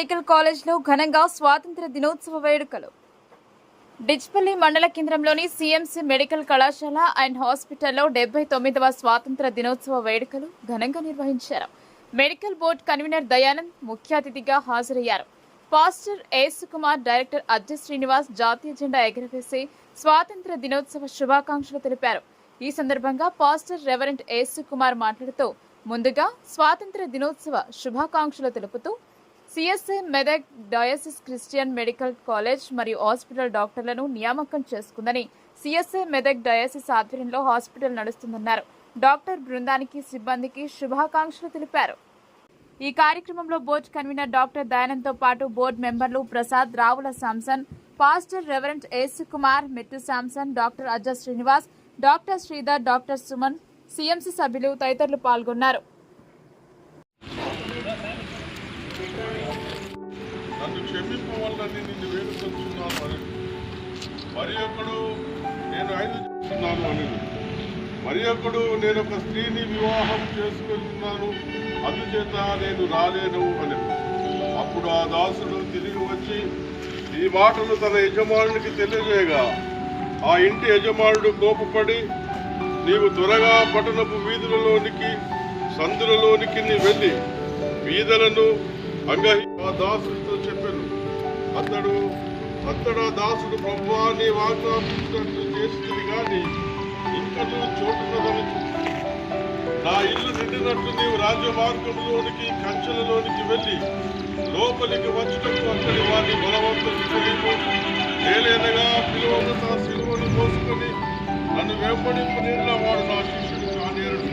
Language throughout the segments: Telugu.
మెడికల్ కాలేజ్లో ఘనంగా స్వాతంత్ర దినోత్సవ వేడుకలు. డిచ్పల్లి మండల కేంద్రంలోని సీఎంసీ మెడికల్ కళాశాల అండ్ హాస్పిటల్లో డెబ్బై తొమ్మిదవ స్వాతంత్ర దినోత్సవ వేడుకలు ఘనంగా నిర్వహించారు. మెడికల్ బోర్డు కన్వీనర్ దయానంద్ ముఖ్య అతిథిగా హాజరయ్యారు. పాస్టర్ ఏసు కుమార్ డైరెక్టర్ అజ్జ శ్రీనివాస్ జాతీయ జెండా ఎగరవేసి స్వాతంత్ర దినోత్సవ శుభాకాంక్షలు తెలిపారు. ఈ సందర్భంగా పాస్టర్ రెవరెంట్ ఏసు కుమార్ మాట్లాడుతూ ముందుగా స్వాతంత్ర దినోత్సవ శుభాకాంక్షలు తెలుపుతూ CSA Medak diocese Christian medical college మరియు హాస్పిటల్ డాక్టర్లను నియామకం చేసుకుందని సిఎస్ఏ మెదక్ డయాసిస్ ఆధ్వర్యంలో హాస్పిటల్ నడుస్తుందన్నారు. డాక్టర్ బృందానికి సిబ్బందికి శుభాకాంక్షలు తెలిపారు. ఈ కార్యక్రమంలో బోర్డు కన్వీనర్ డాక్టర్ దయానంద్తో పాటు బోర్డు మెంబర్లు Prasad Ravula Samson pastor reverend Yesu Kumar Mettu Samson doctor Aja Srinivas doctor Sridhar doctor Suman CMC సభ్యులు తదితరులు పాల్గొన్నారు. క్షమింపవల్లని నిన్ను వేడుకొచ్చున్నాను అని మరి ఒకడు నేను ఐదు చేస్తున్నాను అని మరి ఒకడు నేను ఒక స్త్రీని వివాహం చేసుకుంటున్నాను. అందుచేత నేను రాలేను అని అప్పుడు ఆ దాసుడు తిరిగి వచ్చి ఈ మాటను తన యజమానునికి తెలియజేయగా. ఆ ఇంటి యజమానుడు కోపపడి నీవు త్వరగా పట్టణపు వీధులలోనికి సందులలోనికి వెళ్ళి వీధులను అంగహి ఆ దాసుడు అతడు అతడు దాసుడు ప్రభువాన్ని నీ చేస్తుంది కానీ ఇంకను చోటున్నదని నా ఇల్లు నిండినట్లు నీవు రాజమార్గంలోనికి కంచెలలోనికి వెళ్ళి లోపలికి వచ్చటకు అక్కడి వారిని బలవంతం చేయము ఏలేనగా పిలువను నా సిలువను మోసుకొని నన్ను వెంబడింపు నీళ్ళ వాడు నా శిష్యుడు కానేరడు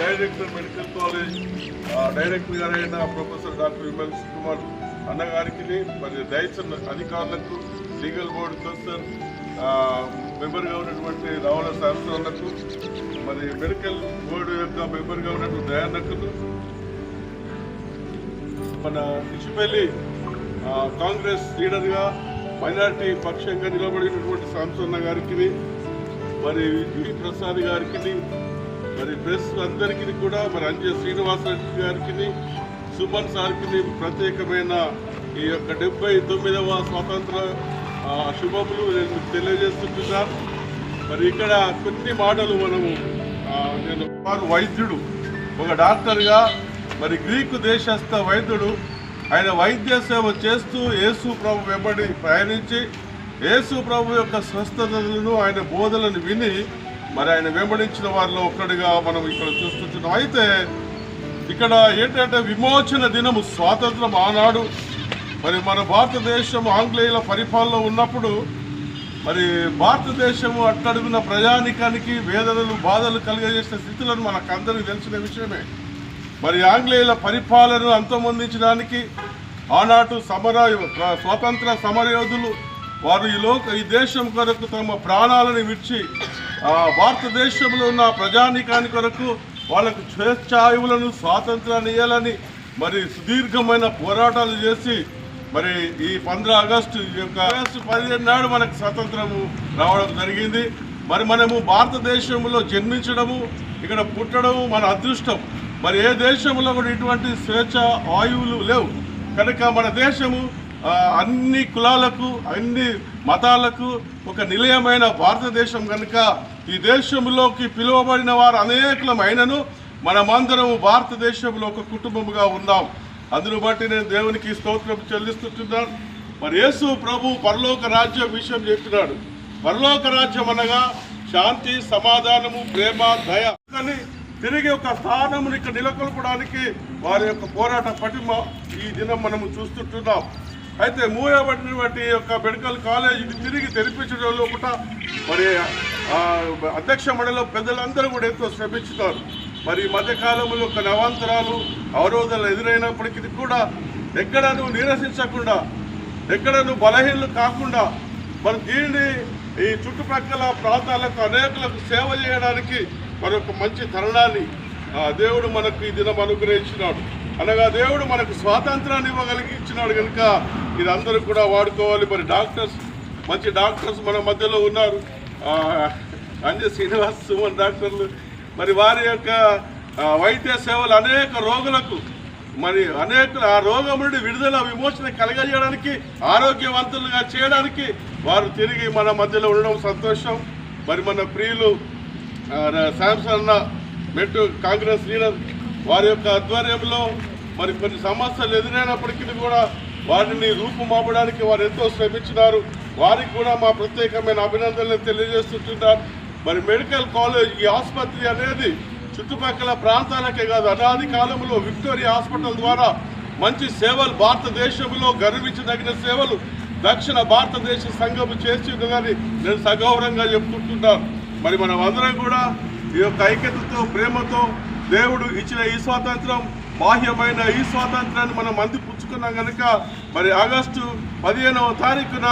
డైరెక్టర్ మెడికల్ కాలేజ్ ఆ, డైరెక్టర్ గారైన ప్రొఫెసర్ డాక్టర్ విమల్ కుమార్ అన్నగారికి మరి దయచిన అధికారులకు లీగల్ బోర్డు సార్ మెంబర్గా ఉన్నటువంటి రావుల శాస్త్రాలకు మరి మెడికల్ బోర్డు యొక్క మెంబర్గా ఉన్నటువంటి దయానకులు మన ఇసుపల్లి కాంగ్రెస్ లీడర్గా మైనార్టీ పక్షంగా నిలబడినటువంటి సాంసన్న గారికి మరి వి ప్రసాద్ గారికి మరి ప్రెస్ అందరికీ కూడా మరి అంజయ్ శ్రీనివాసరెడ్డి గారికి సుమన్ సార్కి ప్రత్యేకమైన ఈ యొక్క డెబ్బై తొమ్మిదవ స్వాతంత్ర శుభములు నేను మీకు తెలియజేస్తుంటున్నాను. మరి ఇక్కడ కొన్ని మాటలు మనము నేను వైద్యుడు ఒక డాక్టర్గా మరి గ్రీకు దేశస్థ వైద్యుడు ఆయన వైద్య సేవ చేస్తూ యేసు ప్రభు వెంబడి ప్రయాణించి యేసు ప్రభు యొక్క స్వస్థతలను ఆయన బోధలను విని మరి ఆయన వెంబడించిన వారిలో ఒక్కడిగా మనం ఇక్కడ చూస్తున్నాం అయితే ఇక్కడ ఏంటంటే విమోచన దినము స్వాతంత్రం ఆనాడు. మరి మన భారతదేశం ఆంగ్లేయుల పరిపాలన ఉన్నప్పుడు మరి భారతదేశము అట్టడుగున ప్రజానికానికి వేదనలు బాధలు కలిగజేసిన స్థితులను మనకు అందరికీ తెలిసిన విషయమే. మరి ఆంగ్లేయుల పరిపాలనను అంతమొందించడానికి ఆనాటి సమర స్వాతంత్ర సమరయోధులు వారు ఈ లోక ఈ దేశం కొరకు తమ ప్రాణాలను విడిచి ఆ, భారతదేశంలో ఉన్న ప్రజానికాని కొరకు వాళ్ళకు స్వేచ్ఛాయువులను స్వాతంత్రాన్ని ఇవ్వాలని మరి సుదీర్ఘమైన పోరాటాలు చేసి మరి ఈ పంద్ర ఆగస్టు ఈ యొక్క ఆగస్టు పదిహేను నాడు మనకు స్వాతంత్రము రావడం జరిగింది. మరి మనము భారతదేశంలో జన్మించడము ఇక్కడ పుట్టడము మన అదృష్టం. మరి ఏ దేశంలో కూడా ఇటువంటి స్వేచ్ఛ ఆయువులు లేవు. కనుక మన దేశము అన్ని కులాలకు అన్ని మతాలకు ఒక నిలయమైన భారతదేశం కనుక ఈ దేశంలోకి పిలువబడిన వారు అనేకులమైనను మనమందరము భారతదేశంలో ఒక కుటుంబముగా ఉన్నాం అందును బట్టి నేను దేవునికి స్తోత్రం చెల్లిస్తున్నాను మరి యేసు ప్రభు పరలోక రాజ్యం విషయం చెప్పినాడు పరలోక రాజ్యం అనగా శాంతి సమాధానము ప్రేమ దయ. కానీ తిరిగి ఒక స్థానమును ఇక్కడ నెలకొల్పడానికి వారి యొక్క పోరాట పటిమ ఈ దినం మనము చూస్తుంటున్నాం. అయితే మూయబడినటువంటి యొక్క మెడికల్ కాలేజ్ తిరిగి తెరిపించడం లోపల మరి అధ్యక్ష మండలిలో పెద్దలందరూ కూడా ఎంతో శ్రమించుతారు మరి ఈ మధ్యకాలంలో కొన్ని అవాంతరాలు అవరోధాలు ఎదురైనప్పటికీ కూడా ఎక్కడ నువ్వు నిరసించకుండా ఎక్కడ నువ్వు బలహీనలు కాకుండా మరి దీన్ని ఈ చుట్టుప్రక్కల ప్రాంతాలకు అనేకులకు సేవ చేయడానికి మరొక మంచి తరుణాన్ని ఆ, దేవుడు మనకు ఈ దినం అనుగ్రహించినాడు. అనగా దేవుడు మనకు స్వాతంత్రాన్ని ఇవ్వగలిగి ఇచ్చినాడు కనుక ఇది అందరూ కూడా వాడుకోవాలి. మరి డాక్టర్స్ మంచి డాక్టర్స్ మన మధ్యలో ఉన్నారు. అంజ శ్రీనివాస్ సుమన్ డాక్టర్లు మరి వారి యొక్క వైద్య సేవలు అనేక రోగులకు మరి అనేక ఆ రోగం నుండి విడుదల విమోచన కలగజేయడానికి ఆరోగ్యవంతులుగా చేయడానికి వారు తిరిగి మన మధ్యలో ఉండడం సంతోషం. మరి మన ప్రియులు ఆ, శాంసన్ అన్న మెట్టు కాంగ్రెస్ లీడర్ వారి యొక్క ఆధ్వర్యంలో మరి కొన్ని సమస్యలు ఎదురైనప్పటికీ కూడా వారిని రూపుమాపడానికి వారు ఎంతో శ్రమించినారు. వారికి కూడా మా ప్రత్యేకమైన అభినందనలు తెలియజేస్తుంటున్నారు మరి మెడికల్ కాలేజ్ ఈ ఆసుపత్రి అనేది చుట్టుపక్కల ప్రాంతాలకే కాదు అనాది కాలంలో విక్టోరియా హాస్పిటల్ ద్వారా మంచి సేవలు భారతదేశంలో గర్వించదగిన సేవలు దక్షిణ భారతదేశ సంఘము చేసి నేను సగౌరవంగా చెప్పుకుంటున్నాను మరి మనం అందరం కూడా ఈ యొక్క ఐక్యతతో ప్రేమతో దేవుడు ఇచ్చిన ఈ స్వాతంత్రం బాహ్యమైన ఈ స్వాతంత్రాన్ని మనం అందిపుచ్చుకున్నాం కనుక మరి ఆగస్టు పదిహేనవ తారీఖున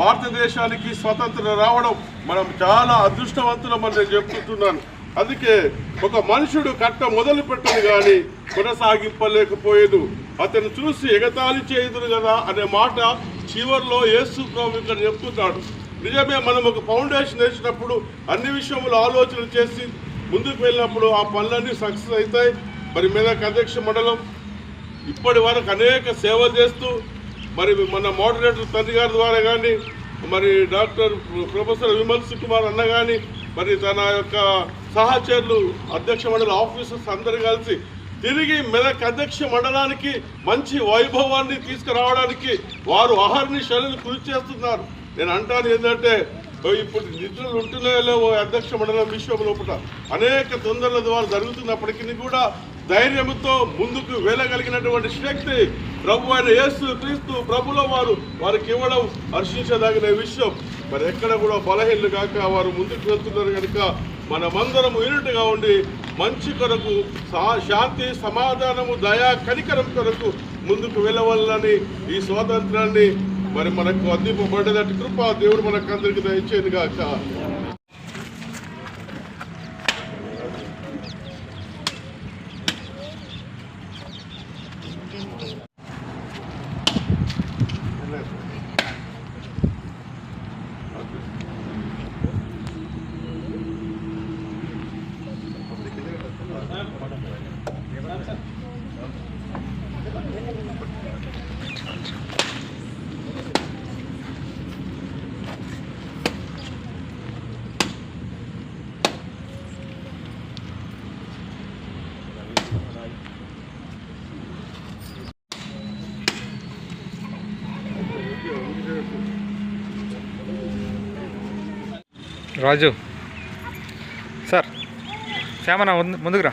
భారతదేశానికి స్వతంత్రం రావడం మనం చాలా అదృష్టవంతులం అని నేను చెప్పుకుంటున్నాను అందుకే ఒక మనుషుడు కట్ట మొదలు పెట్టను కానీ కొనసాగింపలేకపోయేదు. అతను చూసి ఎగతాళి చేయదురు కదా అనే మాట చివరిలో యేసు ప్రభు ఇక్కడ చెప్తున్నాడు. నిజమే మనం ఒక ఫౌండేషన్ వేసినప్పుడు అన్ని విషయములు ఆలోచన చేసి ముందుకు వెళ్ళినప్పుడు ఆ పనులన్నీ సక్సెస్ అవుతాయి. మరి మీద అధ్యక్ష మండలం ఇప్పటి వరకు అనేక సేవలు చేస్తూ మరి మన మోడరేటర్ తండ్రి గారి ద్వారా కానీ మరి డాక్టర్ ప్రొఫెసర్ విమల్ కుమార్ అన్న కానీ మరి తన యొక్క సహచరులు అధ్యక్ష మండలి ఆఫీసర్స్ అందరు కలిసి తిరిగి మెదక్ అధ్యక్ష మండలానికి మంచి వైభవాన్ని తీసుకురావడానికి వారు అహర్ని శైలిని కృషి చేస్తున్నారు. నేను అంటాను ఏంటంటే ఇప్పుడు నిధులు ఉంటున్నాయో లేవో అధ్యక్ష మండలం విషయం లోపల అనేక తొందరల ద్వారా జరుగుతున్నప్పటికీ కూడా ధైర్యంతో ముందుకు వెళ్ళగలిగినటువంటి శక్తి ప్రభు అయిన యేసు క్రీస్తు ప్రభుల వారు వారికి ఇవ్వడం హర్షించదగిన విషయం. మరి ఎక్కడ కూడా బలహీనలు కాక వారు ముందుకు వెళ్తున్నారు కనుక మనమందరం యూనిట్గా ఉండి మంచి కొరకు శాంతి సమాధానము దయా కనికరం కొరకు ముందుకు వెళ్ళవాలని ఈ స్వాతంత్రాన్ని మరి మనకు అందింపబడేటట్టు కృప దేవుడు మనకు అందరికి దయచేయను కాక రాజు. సార్ శ్యామన ముందు- ముందుకు రా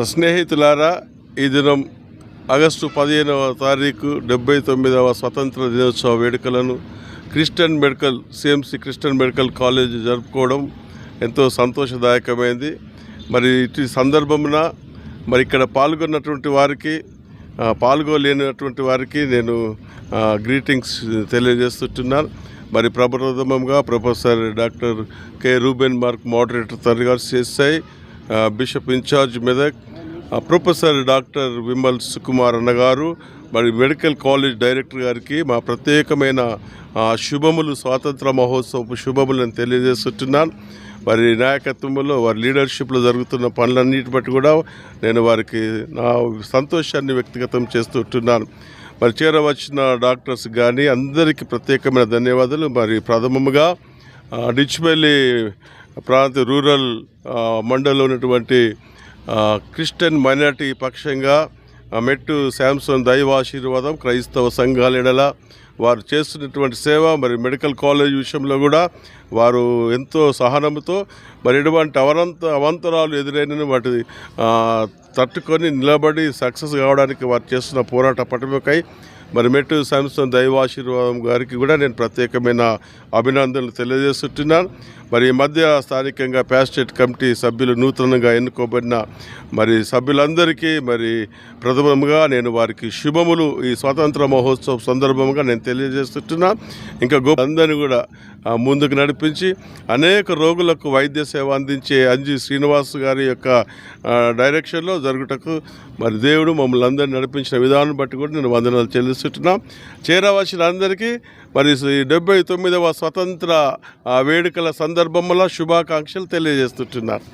స్నేహితులారా ఈ దినం ఆగస్టు పదిహేనవ తారీఖు డెబ్బై తొమ్మిదవ స్వతంత్ర దినోత్సవ వేడుకలను Christian medical CMC Christian medical college జరుపుకోవడం ఎంతో సంతోషదాయకమైంది. మరి ఇటు సందర్భమున మరి ఇక్కడ పాల్గొన్నటువంటి వారికి పాల్గొలేనటువంటి వారికి నేను గ్రీటింగ్స్ తెలియజేస్తుంటున్నాను మరి ప్రప్రథమంగా professor doctor K Reuben Mark moderator తరగారు చేస్తాయి CSI bishop in charge Medak professor doctor Vimal Sukumar అన్న గారు మరి మెడికల్ కాలేజ్ డైరెక్టర్ గారికి మా ప్రత్యేకమైన శుభములు స్వాతంత్ర మహోత్సవపు శుభములను తెలియజేస్తున్నాను. వారి నాయకత్వంలో వారి లీడర్షిప్లో జరుగుతున్న పనులన్నిటి బట్టి కూడా నేను వారికి నా సంతోషాన్ని వ్యక్తిగతం చేస్తుంటున్నాను మరి చేరవచ్చిన డాక్టర్స్ కానీ అందరికీ ప్రత్యేకమైన ధన్యవాదాలు. మరి ప్రథమముగా ఆ, ప్రాంత రూరల్ ఆ, మండలంలో ఉన్నటువంటి క్రిస్టియన్ మైనార్టీ పక్షంగా మెట్టు శాంసన్ దైవాశీర్వాదం క్రైస్తవ సంఘాల ఎడల వారు చేస్తున్నటువంటి సేవ మరి మెడికల్ కాలేజ్ విషయంలో కూడా వారు ఎంతో సహనంతో మరి ఎటువంటి అవంత అవంతరాలు ఎదురైన వాటి తట్టుకొని నిలబడి సక్సెస్ కావడానికి వారు చేస్తున్న పోరాట పటమకై మరి మెట్టు శాంసన్ దైవాశీర్వాదం గారికి కూడా నేను ప్రత్యేకమైన అభినందనలు తెలియజేస్తున్నాను. మరి ఈ మధ్య స్థానికంగా ప్యాస్టేట్ కమిటీ సభ్యులు నూతనంగా ఎన్నుకోబడిన మరి సభ్యులందరికీ మరి ప్రథమంగా నేను వారికి శుభములు. ఈ స్వాతంత్ర మహోత్సవం సందర్భంగా నేను తెలియజేస్తున్నా. ఇంకా గొప్ప అందరిని కూడా ముందుకు నడిపించి అనేక రోగులకు వైద్య సేవ అందించే అంజీ శ్రీనివాస్ గారి యొక్క డైరెక్షన్లో జరుగుటకు మరి దేవుడు మమ్మల్ని అందరినీ నడిపించిన విధానం బట్టి కూడా నేను వందనాలు చెల్లిస్తున్నాం. చేరవలసిన అందరికీ మరి డెబ్బై తొమ్మిదవ స్వతంత్ర వేడుకల సందర్భంలో శుభాకాంక్షలు తెలియజేస్తుంటున్నారు